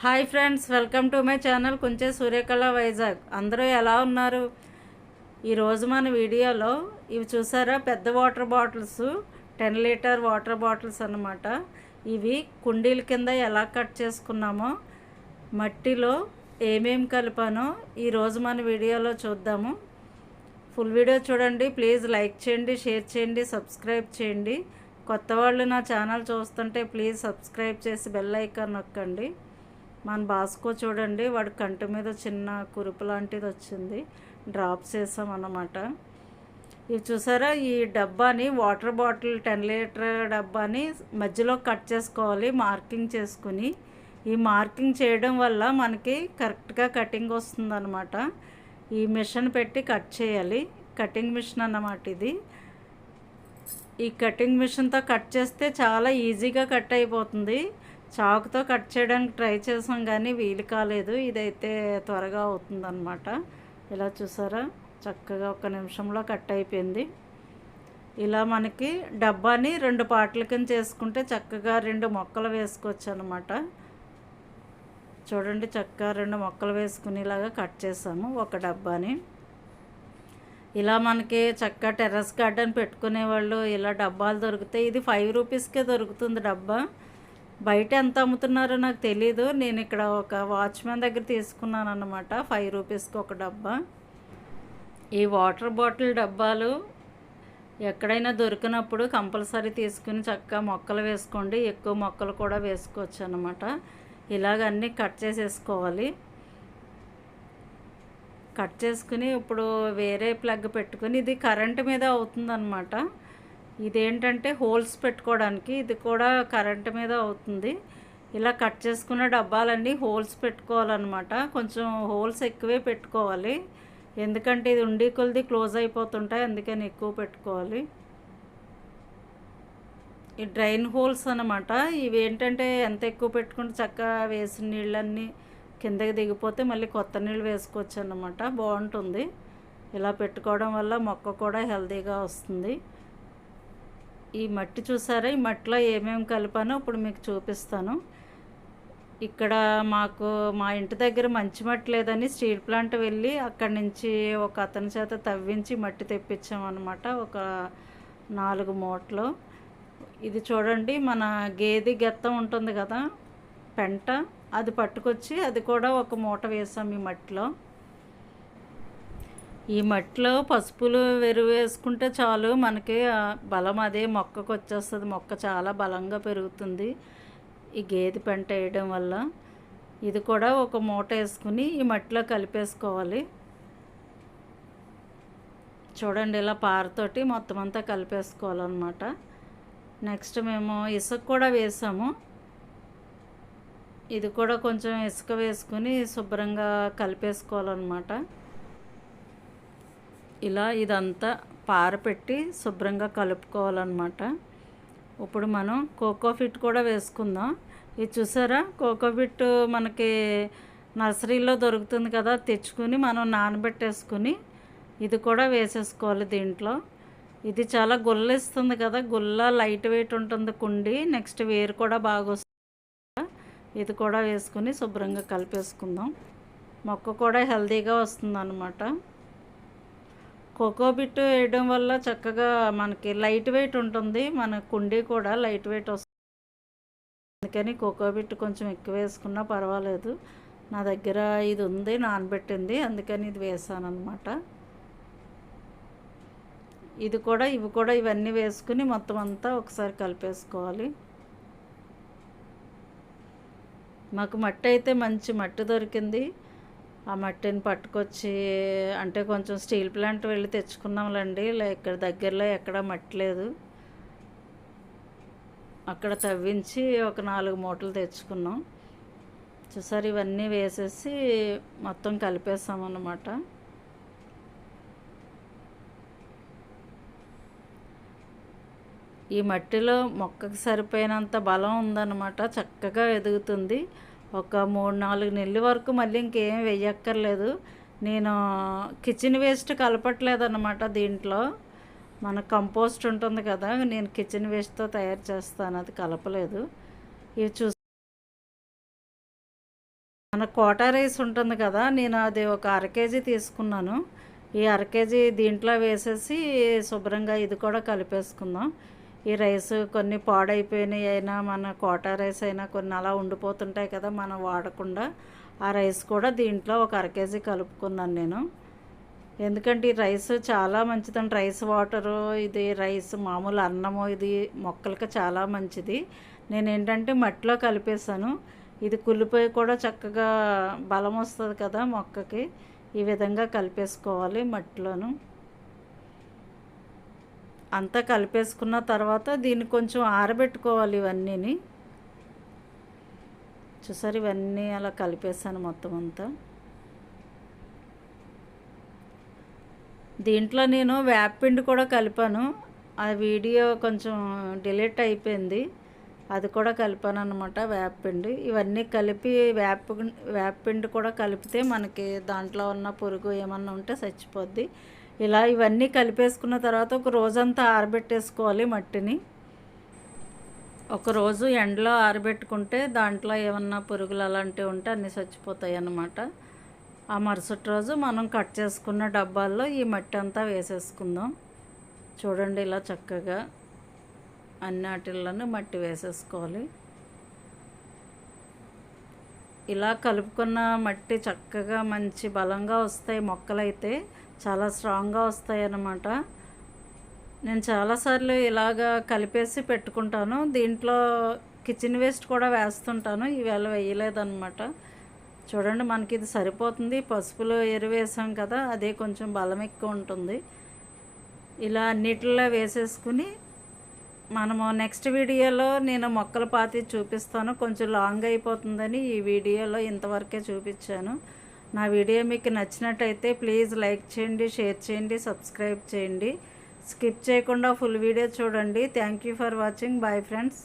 Hi friends welcome to my channel కొంచెం సూర్యకళ వైజాగ్. అందరూ ఎలా ఉన్నారు? ఈరోజు మన వీడియోలో ఇవి చూసారా? పెద్ద water bottles ten litre water bottles అన్నమాట. ఇవి కుండీల కింద ఎలా కట్ చేసుకున్నామో మట్టిలో ఏమేం కలిపానో ఈరోజు మన వీడియోలో చూద్దాము. ఫుల్ వీడియో చూడండి ప్లీజ్ లైక్ చేయండి షేర్ చేయండి సబ్స్క్రైబ్ చేయండి. కొత్త వాళ్ళు నా ఛానల్ చూస్తుంటే ప్లీజ్ సబ్స్క్రైబ్ చేసి బెల్ ఐకాన్ నొక్కండి. మన బాస్కో చూడండి వాడి కంటి మీద చిన్న కురుపు లాంటిది వచ్చింది. డ్రాప్స్ వేసాం అన్నమాట. ఇవి చూసారా? ఈ డబ్బాని వాటర్ బాటిల్ టెన్ లీటర్ డబ్బాని మధ్యలో కట్ చేసుకోవాలి మార్కింగ్ చేసుకుని. ఈ మార్కింగ్ చేయడం వల్ల మనకి కరెక్ట్గా కటింగ్ వస్తుందన్నమాట. ఈ మిషన్ పెట్టి కట్ చేయాలి. కటింగ్ మిషన్ అన్నమాట ఇది. ఈ కటింగ్ మిషన్తో కట్ చేస్తే చాలా ఈజీగా కట్ అయిపోతుంది. చాకుతో కట్ చేయడానికి ట్రై చేసాం కానీ వీలు కాలేదు. ఇదైతే త్వరగా అవుతుందన్నమాట. ఇలా చూసారా? చక్కగా ఒక నిమిషంలో కట్ అయిపోయింది. ఇలా మనకి డబ్బాని రెండు పాటల కింద చేసుకుంటే చక్కగా రెండు మొక్కలు వేసుకోవచ్చు అనమాట చూడండి చక్కగా రెండు మొక్కలు వేసుకునేలాగా కట్ చేసాము ఒక డబ్బాని. ఇలా మనకి చక్కగా టెర్రస్ గార్డెన్ పెట్టుకునే వాళ్ళు ఇలా డబ్బాలు దొరుకుతాయి ఇది ఫైవ్ రూపీస్కే దొరుకుతుంది డబ్బా. బయట ఎంత అమ్ముతున్నారో నాకు తెలీదు. నేను ఇక్కడ ఒక వాచ్మెన్ దగ్గర తీసుకున్నాను అనమాట ఫైవ్ రూపీస్కి ఒక డబ్బా. ఈ వాటర్ బాటిల్ డబ్బాలు ఎక్కడైనా దొరికినప్పుడు కంపల్సరీ తీసుకుని చక్కగా మొక్కలు వేసుకోండి. ఎక్కువ మొక్కలు కూడా వేసుకోవచ్చు అనమాట ఇలాగ అన్నీ కట్ చేసేసుకోవాలి. కట్ చేసుకుని ఇప్పుడు వేరే ప్లగ్ పెట్టుకుని ఇది కరెంట్ మీద అవుతుందన్నమాట. ఇదేంటంటే హోల్స్ పెట్టుకోవడానికి ఇది కూడా కరెంట్ మీద అవుతుంది. ఇలా కట్ చేసుకున్న డబ్బాలన్నీ హోల్స్ పెట్టుకోవాలన్నమాట. కొంచెం హోల్స్ ఎక్కువే పెట్టుకోవాలి. ఎందుకంటే ఇది ఉండి కొలిది క్లోజ్ అయిపోతుంటాయి అందుకని ఎక్కువ పెట్టుకోవాలి. ఈ డ్రైన్ హోల్స్ అనమాట ఇవి ఏంటంటే ఎంత ఎక్కువ పెట్టుకుంటే చక్కగా వేసిన నీళ్ళన్నీ కిందకి దిగిపోతే మళ్ళీ కొత్త నీళ్ళు వేసుకోవచ్చు అనమాట బాగుంటుంది. ఇలా పెట్టుకోవడం వల్ల మొక్క కూడా హెల్తీగా వస్తుంది. ఈ మట్టి చూసారా? ఈ మట్టిలో ఏమేమి కలిపానో ఇప్పుడు మీకు చూపిస్తాను. ఇక్కడ మాకు మా ఇంటి దగ్గర మంచి మట్టి లేదని స్టీల్ ప్లాంట్ వెళ్ళి అక్కడి నుంచి ఒక అతని చేత తవ్వించి మట్టి తెప్పించామన్నమాట ఒక నాలుగు మూటలు. ఇది చూడండి మన గేదె గెత్తం ఉంటుంది కదా పెంట. అది పట్టుకొచ్చి అది కూడా ఒక మూట వేసాం ఈ మట్టిలో. ఈ మట్టిలో పసుపులు వెరువు వేసుకుంటే చాలు మనకి బలం అదే మొక్కకు వచ్చేస్తుంది. మొక్క చాలా బలంగా పెరుగుతుంది. ఈ గేదె పెంట వేయడం వల్ల ఇది కూడా ఒక మూట వేసుకుని ఈ మట్టిలో కలిపేసుకోవాలి. చూడండి ఇలా పారతోటి మొత్తం అంతా కలిపేసుకోవాలన్నమాట. నెక్స్ట్ మేము ఇసుక కూడా వేసాము. ఇది కూడా కొంచెం ఇసుక వేసుకుని శుభ్రంగా కలిపేసుకోవాలన్నమాట. ఇలా ఇదంతా పారపెట్టి శుభ్రంగా కలుపుకోవాలన్నమాట. ఇప్పుడు మనం కోకోఫిట్ కూడా వేసుకుందాం. ఇది చూసారా? కోకోఫిట్ మనకి నర్సరీలో దొరుకుతుంది కదా తెచ్చుకుని మనం నానబెట్టేసుకుని ఇది కూడా వేసేసుకోవాలి దీంట్లో. ఇది చాలా గుల్ల ఇస్తుంది కదా గుల్ల లైట్ వెయిట్ ఉంటుంది కుండి నెక్స్ట్ వేరు కూడా బాగా వస్తుంది. ఇది కూడా వేసుకుని శుభ్రంగా కలిపేసుకుందాం. మొక్క కూడా హెల్తీగా వస్తుంది కోకో బిట్ వేయడం వల్ల చక్కగా మనకి లైట్ వెయిట్ ఉంటుంది. మన కుండీ కూడా లైట్ వెయిట్ వస్తుంది. అందుకని కోకో బిట్ కొంచెం ఎక్కువ వేసుకున్నా పర్వాలేదు. నా దగ్గర ఇది ఉంది నానబెట్టింది. అందుకని ఇది వేసాను అనమాట ఇది కూడా ఇవి కూడా ఇవన్నీ వేసుకుని మొత్తం అంతా ఒకసారి కలిపేసుకోవాలి. మాకు మట్టి అయితే మంచి మట్టి దొరికింది. ఆ మట్టిని పట్టుకొచ్చి అంటే కొంచెం స్టీల్ ప్లాంట్ వెళ్ళి తెచ్చుకున్నాంలేండి ఇక్కడ దగ్గరలో ఎక్కడ మట్టి లేదు. అక్కడ తవ్వించి ఒక నాలుగు మూటలు తెచ్చుకున్నాం. చూసారు ఇవన్నీ వేసేసి మొత్తం కలిపేసామన్నమాట. ఈ మట్టిలో మొక్కకి సరిపోయినంత బలం ఉందన్నమాట. చక్కగా ఎదుగుతుంది. ఒక మూడు నాలుగు నెలల వరకు మళ్ళీ ఇంకేం వేయక్కర్లేదు నేను కిచెన్ వేస్ట్ కలపట్లేదు అన్నమాట దీంట్లో. మన కంపోస్ట్ ఉంటుంది కదా నేను కిచెన్ వేస్ట్తో తయారు చేస్తాను అది కలపలేదు. ఇవి చూ మన కోటా రైస్ ఉంటుంది కదా నేను అది ఒక అర కేజీ తీసుకున్నాను. ఈ అర కేజీ దీంట్లో వేసేసి శుభ్రంగా ఇది కూడా కలిపేసుకుందాం. ఈ రైస్ కొన్ని పాడైపోయినాయి అయినా మన కోటా రైస్ అయినా కొన్ని అలా ఉండిపోతుంటాయి కదా మనం వాడకుండా ఆ రైస్ కూడా దీంట్లో ఒక అర కేజీ కలుపుకున్నాను నేను. ఎందుకంటే ఈ రైస్ చాలా మంచిదండి. రైస్ వాటరు ఇది రైస్ మామూలు అన్నము ఇది మొక్కలకి చాలా మంచిది. నేను ఏంటంటే మట్టిలో కలిపేశాను. ఇది కుళ్ళిపోయి కూడా చక్కగా బలం వస్తుంది కదా మొక్కకి. ఈ విధంగా కలిపేసుకోవాలి మట్టిలోను. అంతా కలిపేసుకున్న తర్వాత దీన్ని కొంచెం ఆరబెట్టుకోవాలి ఇవన్నీని. చూసారు ఇవన్నీ అలా కలిపేసాను మొత్తం అంతా. దీంట్లో నేను వేపపిండి కూడా కలిపాను. ఆ వీడియో కొంచెం డిలీట్ అయిపోయింది. అది కూడా కలిపాను అనమాట వేపపిండి ఇవన్నీ కలిపి వేప వేపపిండి కూడా కలిపితే మనకి దాంట్లో ఉన్న పురుగు ఏమన్నా ఉంటే చచ్చిపోద్ది. ఇలా ఇవన్నీ కలిపేసుకున్న తర్వాత ఒక రోజంతా ఆరబెట్టేసుకోవాలి మట్టిని. ఒక రోజు ఎండలో ఆరబెట్టుకుంటే దాంట్లో ఏమన్నా పురుగులు అలాంటివి ఉంటే అన్నీ చచ్చిపోతాయి అన్నమాట ఆ మరుసటి రోజు మనం కట్ చేసుకున్న డబ్బాల్లో ఈ మట్టి అంతా వేసేసుకుందాం. చూడండి ఇలా చక్కగా అన్నిటిల్లోనూ మట్టి వేసేసుకోవాలి. ఇలా కలుపుకున్న మట్టి చక్కగా మంచి బలంగా వస్తాయి మొక్కలైతే. చాలా స్ట్రాంగ్గా వస్తాయన్నమాట. నేను చాలాసార్లు ఇలాగా కలిపేసి పెట్టుకుంటాను. దీంట్లో కిచెన్ వేస్ట్ కూడా వేస్తుంటాను. ఈవేళ వేయలేదన్నమాట. చూడండి మనకి ఇది సరిపోతుంది. పసుపులో ఎరువేసాం కదా అదే కొంచెం బలం ఎక్కువ ఉంటుంది. ఇలా అన్నిటిలో వేసేసుకుని మనము నెక్స్ట్ వీడియోలో నేను మొక్కలు పాతి చూపిస్తాను. కొంచెం లాంగ్ అయిపోతుందని ఈ వీడియోలో ఇంతవరకే చూపించాను. నా వీడియో మీకు నచ్చినట్టయితే ప్లీజ్ లైక్ చేయండి షేర్ చేయండి సబ్స్క్రైబ్ చేయండి. స్కిప్ చేయకుండా ఫుల్ వీడియో చూడండి. Thank you for watching bye friends